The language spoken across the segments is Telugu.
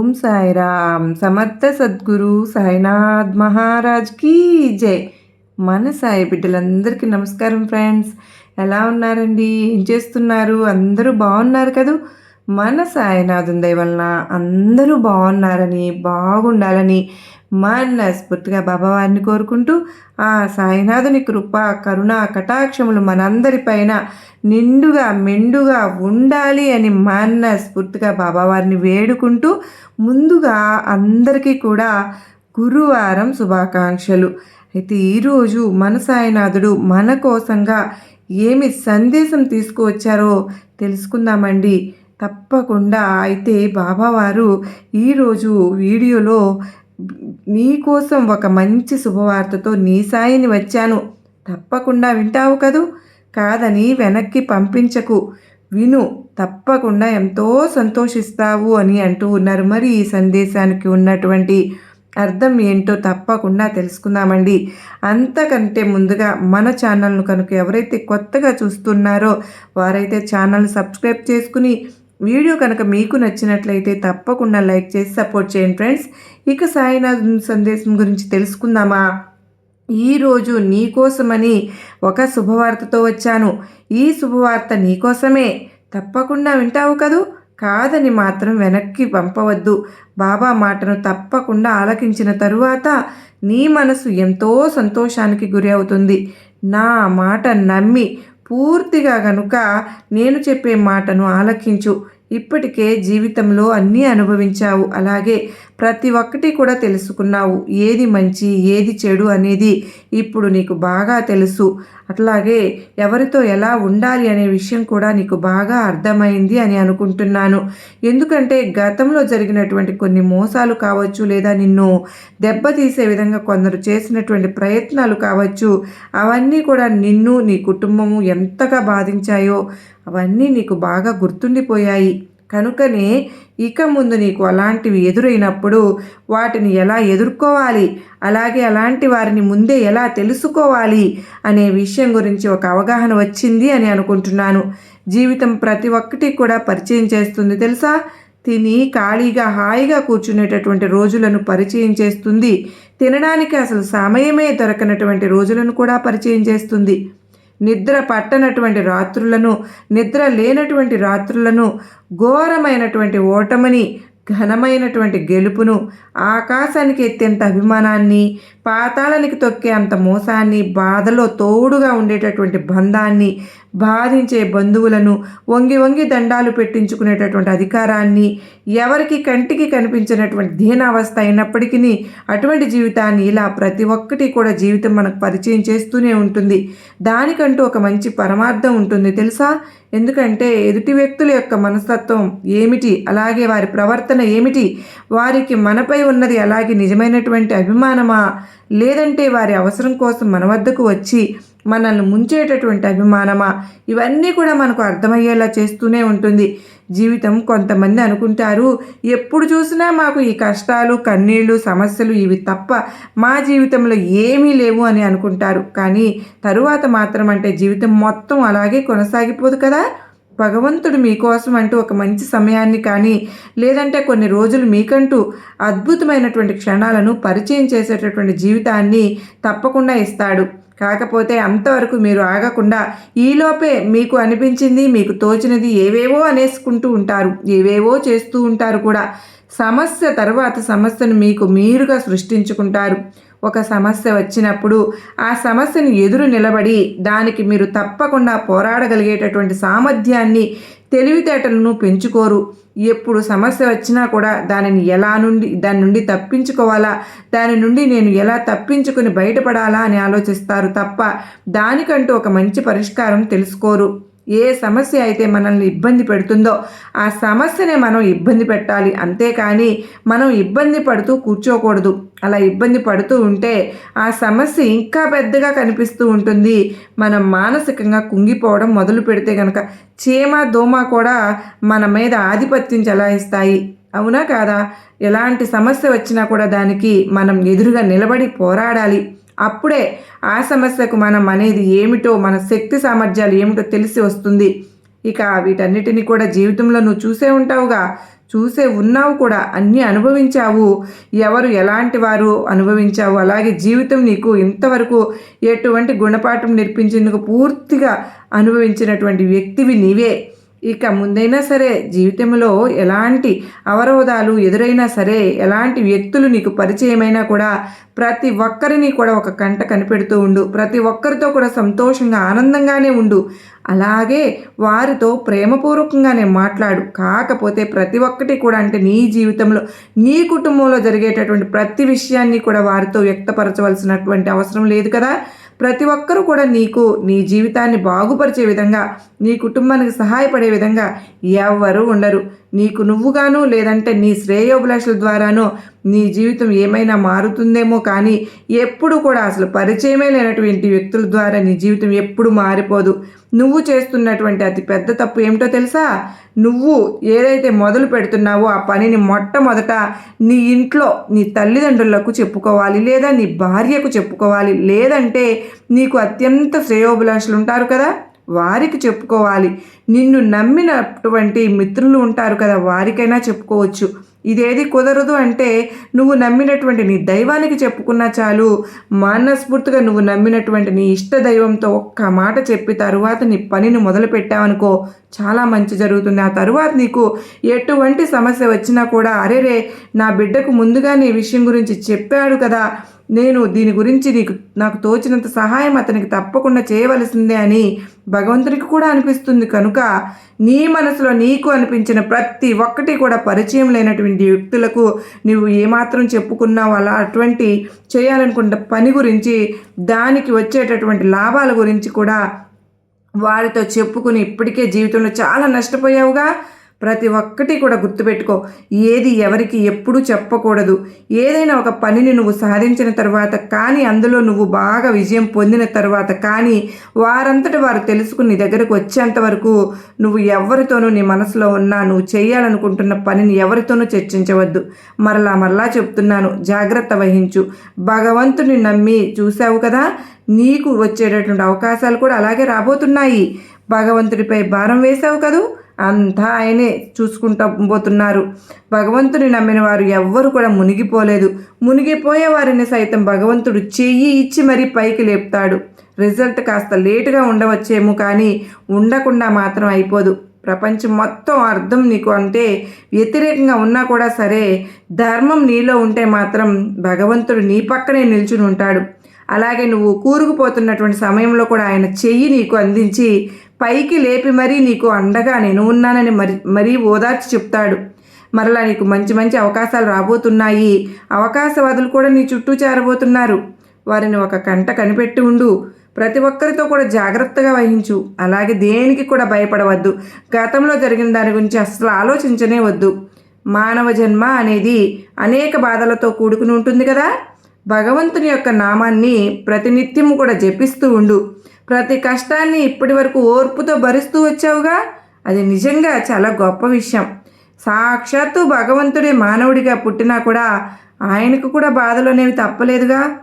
ఓం సాయిరామ్. సమర్థ సద్గురు సాయినాథ్ మహారాజ్ కీ జై. మన సాయి బిడ్డలందరికీ నమస్కారం ఫ్రెండ్స్. ఎలా ఉన్నారండి? ఏం చేస్తున్నారు? అందరూ బాగున్నారు కదూ? మన సాయినాథం దయ వలన అందరూ బాగున్నారని బాగుండాలని మనస్ఫూర్తిగా బాబావారిని కోరుకుంటూ ఆ సాయినాథుని కృప కరుణ కటాక్షములు మనందరిపైన నిండుగా మెండుగా ఉండాలి అని మనస్ఫూర్తిగా బాబావారిని వేడుకుంటూ ముందుగా అందరికీ కూడా గురువారం శుభాకాంక్షలు. అయితే ఈరోజు మన సాయినాథుడు మన కోసంగా ఏమి సందేశం తీసుకువచ్చారో తెలుసుకుందామండి. తప్పకుండా అయితే బాబావారు ఈరోజు వీడియోలో నీకోసం ఒక మంచి శుభవార్తతో నీ సాయిని వచ్చాను. తప్పకుండా వింటావు కదూ? కాదని వెనక్కి పంపించకు. విను తప్పకుండా ఎంతో సంతోషిస్తావు అని అంటూ ఉన్నారు. మరి ఈ సందేశానికి ఉన్నటువంటి అర్థం ఏంటో తప్పకుండా తెలుసుకుందామండి. అంతకంటే ముందుగా మన ఛానల్ను కనుక ఎవరైతే కొత్తగా చూస్తున్నారో వారైతే ఛానల్ సబ్స్క్రైబ్ చేసుకుని వీడియో కనుక మీకు నచ్చినట్లయితే తప్పకుండా లైక్ చేసి సపోర్ట్ చేయండి ఫ్రెండ్స్. ఇక సాయినాథ్ సందేశం గురించి తెలుసుకుందామా? ఈరోజు నీకోసమని ఒక శుభవార్తతో వచ్చాను. ఈ శుభవార్త నీకోసమే తప్పకుండా వింటావు కదూ? కాదని మాత్రం వెనక్కి పంపవద్దు. బాబా మాటను తప్పకుండా ఆలకించిన తరువాత నీ మనసు ఎంతో సంతోషానికి గురి అవుతుంది. నా మాట నమ్మి పూర్తిగా గనుక నేను చెప్పే మాటను ఆలకించు. ఇప్పటికే జీవితంలో అన్నీ అనుభవించావు. అలాగే ప్రతి ఒక్కటి కూడా తెలుసుకున్నావు. ఏది మంచి ఏది చెడు అనేది ఇప్పుడు నీకు బాగా తెలుసు. అట్లాగే ఎవరితో ఎలా ఉండాలి అనే విషయం కూడా నీకు బాగా అర్థమైంది అని అనుకుంటున్నాను. ఎందుకంటే గతంలో జరిగినటువంటి కొన్ని మోసాలు కావచ్చు లేదా నిన్ను దెబ్బతీసే విధంగా కొందరు చేసినటువంటి ప్రయత్నాలు కావచ్చు అవన్నీ కూడా నిన్ను నీ కుటుంబము ఎంతగా బాధించాయో అవన్నీ నీకు బాగా గుర్తుండిపోయాయి. కనుకనే ఇక ముందు నీకు అలాంటివి ఎదురైనప్పుడు వాటిని ఎలా ఎదుర్కోవాలి? అలాగే అలాంటి వారిని ముందే ఎలా తెలుసుకోవాలి? అనే విషయం గురించి ఒక అవగాహన వచ్చింది అని అనుకుంటున్నాను. జీవితం ప్రతి ఒక్కటి కూడా పరిచయం చేస్తుంది తెలుసా? తిని ఖాళీగా హాయిగా కూర్చునేటటువంటి రోజులను పరిచయం చేస్తుంది. తినడానికి అసలు సమయమే దొరకనటువంటి రోజులను కూడా పరిచయం చేస్తుంది. నిద్ర పట్టనటువంటి రాత్రులను నిద్ర లేనటువంటి రాత్రులను ఘోరమైనటువంటి ఓటమిని ఘనమైనటువంటి గెలుపును ఆకాశానికి ఎత్తేంత అభిమానాన్ని పాతాళానికి తొక్కే అంత మోసాన్ని బాధలో తోడుగా ఉండేటటువంటి బంధాన్ని బాధించే బంధువులను వంగి వంగి దండాలు పెట్టించుకునేటటువంటి అధికారాన్ని ఎవరికి కంటికి కనిపించినటువంటి దీనావస్థ అయినప్పటికీ అటువంటి జీవితాన్ని ఇలా ప్రతి ఒక్కటి కూడా జీవితం మనకు పరిచయం చేస్తూనే ఉంటుంది. దానికంటూ ఒక మంచి పరమార్థం ఉంటుంది తెలుసా? ఎందుకంటే ఎదుటి వ్యక్తుల యొక్క మనస్తత్వం ఏమిటి? అలాగే వారి ప్రవర్తన ఏమిటి? వారికి మనపై ఉన్నది అలాగే నిజమైనటువంటి అభిమానమా? లేదంటే వారి అవసరం కోసం మన వద్దకు వచ్చి మనల్ని ముంచేటటువంటి అభిమానమా? ఇవన్నీ కూడా మనకు అర్థమయ్యేలా చేస్తూనే ఉంటుంది. జీవితం కొంతమంది అనుకుంటారు ఎప్పుడు చూసినా మాకు ఈ కష్టాలు కన్నీళ్ళు సమస్యలు ఇవి తప్ప మా జీవితంలో ఏమీ లేవు అని అనుకుంటారు. కానీ తరువాత మాత్రం అంటే జీవితం మొత్తం అలాగే కొనసాగిపోదు కదా? భగవంతుడు మీకోసం అంటూ ఒక మంచి సమయాన్ని కానీ లేదంటే కొన్ని రోజులు మీకంటూ అద్భుతమైనటువంటి క్షణాలను పరిచయం చేసేటటువంటి జీవితాన్ని తప్పకుండా ఇస్తాడు. కాకపోతే అంతవరకు మీరు ఆగకుండా ఈలోపే మీకు అనిపించింది మీకు తోచినది ఏవేవో అనేసుకుంటూ ఉంటారు ఏవేవో చేస్తూ ఉంటారు కూడా. సమస్య తర్వాత సమస్యను మీకు మీరుగా సృష్టించుకుంటారు. ఒక సమస్య వచ్చినప్పుడు ఆ సమస్యను ఎదురు నిలబడి దానికి మీరు తప్పకుండా పోరాడగలిగేటటువంటి సామర్థ్యాన్ని తెలివితేటలను పెంచుకోరు. ఎప్పుడు సమస్య వచ్చినా కూడా దానిని ఎలా నుండి దాని నుండి తప్పించుకోవాలా? దాని నుండి నేను ఎలా తప్పించుకుని బయటపడాలా అని ఆలోచిస్తారు తప్ప దానికంటూ ఒక మంచి పరిష్కారం తెలుసుకోరు. ఏ సమస్య అయితే మనల్ని ఇబ్బంది పెడుతుందో ఆ సమస్యనే మనం ఇబ్బంది పెట్టాలి. అంతేకాని మనం ఇబ్బంది పడుతూ కూర్చోకూడదు. అలా ఇబ్బంది పడుతూ ఉంటే ఆ సమస్య ఇంకా పెద్దగా కనిపిస్తూ ఉంటుంది. మనం మానసికంగా కుంగిపోవడం మొదలు పెడితే కనుక చీమ దోమ కూడా మన మీద ఆధిపత్యం చెలాయిస్తాయి. అవునా కాదా? ఎలాంటి సమస్య వచ్చినా కూడా దానికి మనం ఎదురుగా నిలబడి పోరాడాలి. అప్పుడే ఆ సమస్యకు మనం అనేది ఏమిటో మన శక్తి సామర్థ్యాలు ఏమిటో తెలిసి వస్తుంది. ఇక వీటన్నిటిని కూడా జీవితంలో నువ్వు చూసే ఉంటావుగా. చూసే ఉన్నావు కూడా అన్నీ అనుభవించావు. ఎవరు ఎలాంటి వారు అనుభవించావు? అలాగే జీవితం నీకు ఇంతవరకు ఎటువంటి గుణపాఠం నేర్పించేందుకు పూర్తిగా అనుభవించినటువంటి వ్యక్తివి నీవే. ఇక ముందైనా సరే జీవితంలో ఎలాంటి అవరోధాలు ఎదురైనా సరే ఎలాంటి వ్యక్తులు నీకు పరిచయమైనా కూడా ప్రతి ఒక్కరిని కూడా ఒక కంట కనిపెడుతూ ఉండు. ప్రతి ఒక్కరితో కూడా సంతోషంగా ఆనందంగానే ఉండు. అలాగే వారితో ప్రేమపూర్వకంగానే మాట్లాడు. కాకపోతే ప్రతి ఒక్కటి కూడా అంటే నీ జీవితంలో నీ కుటుంబంలో జరిగేటటువంటి ప్రతి విషయాన్ని కూడా వారితో వ్యక్తపరచవలసినటువంటి అవసరం లేదు కదా? ప్రతి ఒక్కరూ కూడా నీకు నీ జీవితాన్ని బాగుపరిచే విధంగా నీ కుటుంబానికి సహాయపడే విధంగా ఎవ్వరూ ఉండరు. నీకు నువ్వుగాను లేదంటే నీ శ్రేయోభిలాషుల ద్వారానో నీ జీవితం ఏమైనా మారుతుందేమో కానీ ఎప్పుడు కూడా అసలు పరిచయమే లేనటువంటి వ్యక్తుల ద్వారా నీ జీవితం ఎప్పుడు మారిపోదు. నువ్వు చేస్తున్నటువంటి అతి పెద్ద తప్పు ఏమిటో తెలుసా? నువ్వు ఏదైతే మొదలు పెడుతున్నావో ఆ పనిని మొట్టమొదట నీ ఇంట్లో నీ తల్లిదండ్రులకు చెప్పుకోవాలి లేదా నీ భార్యకు చెప్పుకోవాలి లేదంటే నీకు అత్యంత శ్రేయోభిలాషులు ఉంటారు కదా? వారికి చెప్పుకోవాలి. నిన్ను నమ్మినటువంటి మిత్రులు ఉంటారు కదా వారికైనా చెప్పుకోవచ్చు. ఇదేది కుదరదు అంటే నువ్వు నమ్మినటువంటి నీ దైవానికి చెప్పుకున్నా చాలు. మానస్ఫూర్తిగా నువ్వు నమ్మినటువంటి నీ ఇష్ట దైవంతో ఒక్క మాట చెప్పి తరువాత నీ పనిని మొదలు పెట్టావనుకో చాలా మంచి జరుగుతుంది. ఆ తరువాత నీకు ఎటువంటి సమస్య వచ్చినా కూడా అరే రే నా బిడ్డకు ముందుగా నీ విషయం గురించి చెప్పాడు కదా నేను దీని గురించి నీకు నాకు తోచినంత సహాయం అతనికి తప్పకుండా చేయవలసిందే అని భగవంతునికి కూడా అనిపిస్తుంది కనుక నీ మనసులో నీకు అనిపించిన ప్రతి ఒక్కటి కూడా పరిచయం లేనటువంటి వ్యక్తులకు నువ్వు ఏమాత్రం చెప్పుకున్నావు అలా అటువంటి చేయాలనుకున్న పని గురించి దానికి వచ్చేటటువంటి లాభాల గురించి కూడా వారితో చెప్పుకుని ఇప్పటికే జీవితంలో చాలా నష్టపోయావుగా. ప్రతి ఒక్కటి కూడా గుర్తుపెట్టుకో. ఏది ఎవరికి ఎప్పుడూ చెప్పకూడదు. ఏదైనా ఒక పనిని నువ్వు సాధించిన తర్వాత కానీ అందులో నువ్వు బాగా విజయం పొందిన తర్వాత కానీ వారంతటి వారు తెలుసుకుని నీ దగ్గరకు వచ్చేంత వరకు నువ్వు ఎవరితోనూ నీ మనసులో ఉన్నా నువ్వు చేయాలనుకుంటున్న పనిని ఎవరితోనూ చర్చించవద్దు. మరలా మరలా చెప్తున్నాను జాగ్రత్త వహించు. భగవంతుని నమ్మి చూశావు కదా? నీకు వచ్చేటటువంటి అవకాశాలు కూడా అలాగే రాబోతున్నాయి. భగవంతుడిపై భారం వేశావు కదూ? అంతా ఆయనే చూసుకుంటూ పోతున్నారు. భగవంతుని నమ్మిన వారు ఎవ్వరు కూడా మునిగిపోలేదు. మునిగిపోయే వారిని సైతం భగవంతుడు చెయ్యి ఇచ్చి మరీ పైకి లేపుతాడు. రిజల్ట్ కాస్త లేటుగా ఉండవచ్చేమో కానీ ఉండకుండా మాత్రం అయిపోదు. ప్రపంచం మొత్తం అర్థం నీకు అంటే వ్యతిరేకంగా ఉన్నా కూడా సరే ధర్మం నీలో ఉంటే మాత్రం భగవంతుడు నీ పక్కనే నిల్చుని ఉంటాడు. అలాగే నువ్వు కూరుకుపోతున్నటువంటి సమయంలో కూడా ఆయన చెయ్యి నీకు అందించి పైకి లేపి మరీ నీకు అండగా నేను ఉన్నానని మరి మరీ ఓదార్చి చెప్తాడు. మరలా నీకు మంచి మంచి అవకాశాలు రాబోతున్నాయి. అవకాశవాదులు కూడా నీ చుట్టూ చేరబోతున్నారు. వారిని ఒక కంట కనిపెట్టి ఉండు. ప్రతి ఒక్కరితో కూడా జాగ్రత్తగా వహించు. అలాగే దేనికి కూడా భయపడవద్దు. గతంలో జరిగిన దాని గురించి అసలు ఆలోచించనే వద్దు. మానవ జన్మ అనేది అనేక బాధలతో కూడుకుని ఉంటుంది కదా? భగవంతుని యొక్క నామాన్ని ప్రతినిత్యము కూడా జపిస్తూ ఉండు. ప్రతి కష్టాన్ని ఇప్పటి వరకు ఓర్పుతో భరిస్తూ వచ్చావుగా? అది నిజంగా చాలా గొప్ప విషయం. సాక్షాత్తు భగవంతుడే మానవుడిగా పుట్టినా కూడా ఆయనకు కూడా బాధలు అనేవి తప్పలేదుగా?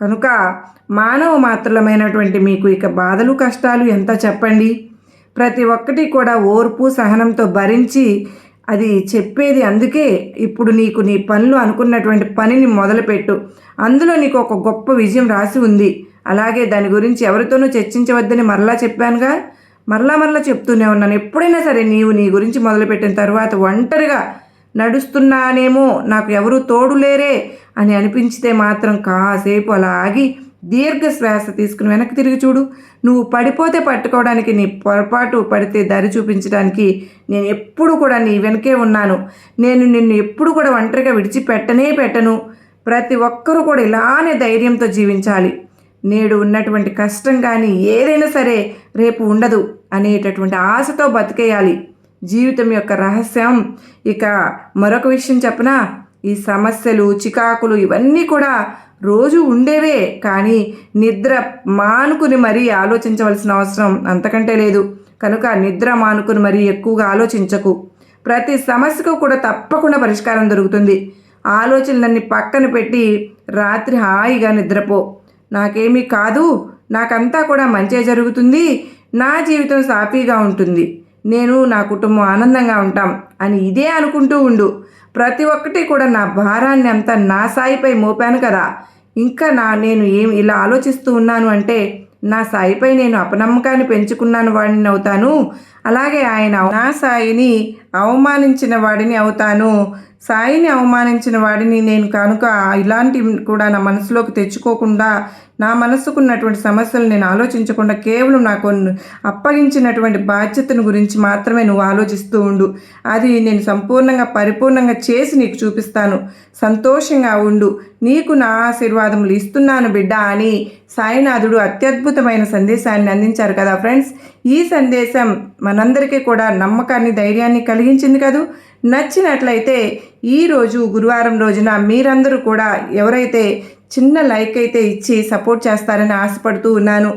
కనుక మానవ మాత్రలమైనటువంటి మీకు ఇక బాధలు కష్టాలు ఎంత చెప్పండి? ప్రతి ఒక్కటి కూడా ఓర్పు సహనంతో భరించి అది చెప్పేది అందుకే ఇప్పుడు నీకు నీ పనులు అనుకున్నటువంటి పనిని మొదలుపెట్టు. అందులో నీకు ఒక గొప్ప విజయం రాసి ఉంది. అలాగే దాని గురించి ఎవరితోనూ చర్చించవద్దని మరలా చెప్పానుగా? మరలా మరలా చెప్తూనే ఉన్నాను. ఎప్పుడైనా సరే నీవు నీ గురించి మొదలుపెట్టిన తర్వాత ఒంటరిగా నడుస్తున్నానేమో నాకు ఎవరు తోడు లేరే అని అనిపించితే మాత్రం కాసేపు అలా ఆగి దీర్ఘశ్వాస తీసుకుని వెనక్కి తిరిగి చూడు. నువ్వు పడిపోతే పట్టుకోవడానికి నీ పొరపాటు పడితే దారి చూపించడానికి నేను ఎప్పుడు కూడా నీ వెనకే ఉన్నాను. నేను నిన్ను ఎప్పుడు కూడా ఒంటరిగా విడిచిపెట్టనే పెట్టను. ప్రతి ఒక్కరూ కూడా ఇలానే ధైర్యంతో జీవించాలి. నేడు ఉన్నటువంటి కష్టం కానీ ఏదైనా సరే రేపు ఉండదు అనేటటువంటి ఆశతో బతికేయాలి. జీవితం యొక్క రహస్యం. ఇక మరొక విషయం చెప్పనా? ఈ సమస్యలు చికాకులు ఇవన్నీ కూడా రోజు ఉండేవే. కానీ నిద్ర మానుకుని మరీ ఆలోచించవలసిన అవసరం అంతకంటే లేదు. కనుక నిద్ర మానుకుని మరీ ఎక్కువగా ఆలోచించకు. ప్రతి సమస్యకు కూడా తప్పకుండా పరిష్కారం దొరుకుతుంది. ఆలోచనలన్నీ పక్కన పెట్టి రాత్రి హాయిగా నిద్రపో. నాకేమీ కాదు. నాకంతా కూడా మంచే జరుగుతుంది. నా జీవితం సాఫీగా ఉంటుంది. నేను నా కుటుంబం ఆనందంగా ఉంటాం అని ఇదే అనుకుంటూ ఉండు. ప్రతి ఒక్కటి కూడా నా భారాన్ని అంతా నా సాయిపై మోపాను కదా. ఇంకా నా నేను ఏం ఇలా ఆలోచిస్తూ ఉన్నాను అంటే నా సాయిపై నేను అపనమ్మకాన్ని పెంచుకున్నాను వాడిని అవుతాను. అలాగే ఆయన నా సాయిని అవమానించిన వాడిని అవుతాను. సాయిని అవమానించిన వాడిని నేను కనుక ఇలాంటివి కూడా నా మనసులోకి తెచ్చుకోకుండా నా మనసుకున్నటువంటి సమస్యలు నేను ఆలోచించకుండా కేవలం నాకు అప్పగించినటువంటి బాధ్యతను గురించి మాత్రమే నువ్వు ఆలోచిస్తూ ఉండు. అది నేను సంపూర్ణంగా పరిపూర్ణంగా చేసి నీకు చూపిస్తాను. సంతోషంగా ఉండు. నీకు నా ఆశీర్వాదములు ఇస్తున్నాను బిడ్డ అని సాయినాథుడు అత్యద్భుతమైన సందేశాన్ని అందించారు కదా ఫ్రెండ్స్. ఈ సందేశం మనందరికీ కూడా నమ్మకాన్ని ధైర్యాన్ని కలిగించింది కదూ? నచ్చినట్లయితే ఈరోజు గురువారం రోజున మీరందరూ కూడా ఎవరైతే చిన్న లైక్ అయితే ఇచ్చి సపోర్ట్ చేస్తారని ఆశపడుతూ ఉన్నాను.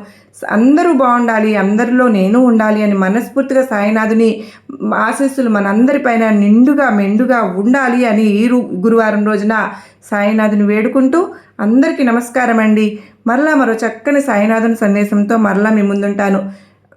అందరూ బాగుండాలి అందరిలో నేను ఉండాలి అని మనస్ఫూర్తిగా సాయినాథుని ఆశీస్సులు మనందరిపైన నిండుగా మెండుగా ఉండాలి అని ఈ గురువారం రోజున సాయినాథుని వేడుకుంటూ అందరికీ నమస్కారం అండి మరలా మరో చక్కని సాయినాథుని సందేశంతో మరలా మీ ముందుంటాను.